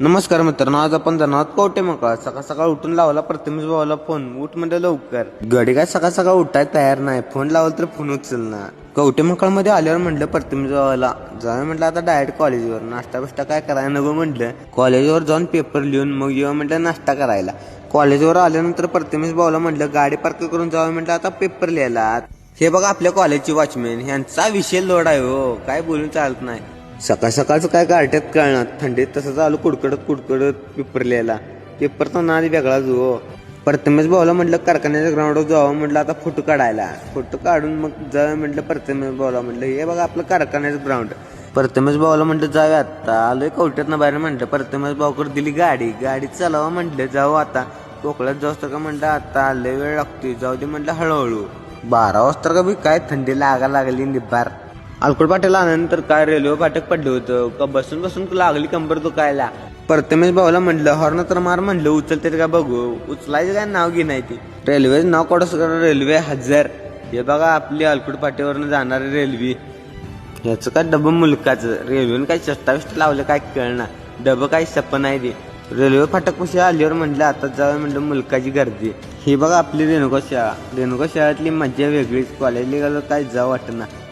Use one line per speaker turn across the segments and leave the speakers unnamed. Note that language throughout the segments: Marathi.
नमस्कार मित्रांनो आज आपण जाणार कवटे मका. सकाळ सकाळ उठून लावला प्रथमेश भावाला फोन उठ म्हणजे लवकर. गडी काय सकाळ सकाळ उठाय तयार नाही. फोन लावला तर फोन उचलणार. कवटे मकाळमध्ये आल्यावर म्हटलं प्रथमेश भावाला जाऊया म्हटलं आता डायरेक्ट कॉलेजवर नाश्ता बिष्टा काय करायला नको म्हटलं. कॉलेजवर जाऊन पेपर लिहून मग येऊ म्हटलं नाश्ता करायला. कॉलेजवर आल्यानंतर प्रथमेश भावाला म्हटलं गाडी पार्क करून जावं म्हटलं आता पेपर लिहायला. हे बघा आपल्या कॉलेजची वॉचमॅन ह्यांचा विषय लोड आहे हो. काय बोलून चालत नाही. सकाळ सकाळचं काय गारट्यात कळणार. थंडीत तसं चालू कुडकडत कुडकडत पेपर लिहायला पेपरचा नाद वेगळाच हो. प्रथमेश भाऊला म्हटलं कारखान्याच्या ग्राउंडवर जावं म्हटलं आता फोटो काढायला. फोटो काढून मग जावं म्हटलं प्रथमेश भाऊला म्हटलं हे बघा आपलं कारखान्याचं ग्राउंड प्रथमेश भाऊला म्हटलं जाऊया आता आलोय कवट्यातनं बाहेर. म्हटलं प्रथमेश भाऊकडे दिली गाडी. गाडी चालवा म्हटलं जाऊ आता. कोकणात जाऊ का? म्हटलं आता लय वेळ लागतोय. जाऊ दे म्हटलं हळूहळू. बारा वाजता का बी काय थंडी लागा लागली निबार. अल्कोड पाट्याला आल्यानंतर काय रेल्वे फाटक पडलं होतं? का बसून बसून लागली कंबर दुखायला? प्रथमेश भाऊला म्हणलं हॉर्न तर मार म्हणलं उचलते का बघू? उचलायचं काय नाव घे नाही ते. रेल्वे नाव कोडस रेल्वे हजार. हे बघा आपली अल्कोड पाट्यावरनं जाणारी रेल्वे. याचं काय डबं मुलकाचं? रेल्वेनं काय चष्टाविष्ट लावलं काय कळणार डबं काय सपन नाही ते. रेल्वे फाटक कशी आल्यावर म्हटलं आता जाऊ म्हटलं मुलकाची गर्दी. ही बघा आपली रेणुका शाळा. रेणुका शाळेतली मज्जा वेगळीच. कॉलेजला गेलो काय जाऊ वाटणार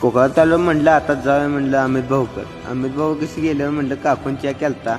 कोकणात आलो म्हणलं आता जाऊया म्हणलं अमित भाऊकर. अमित भाऊ कशी गेलं म्हणलं काकूनच्या केलता.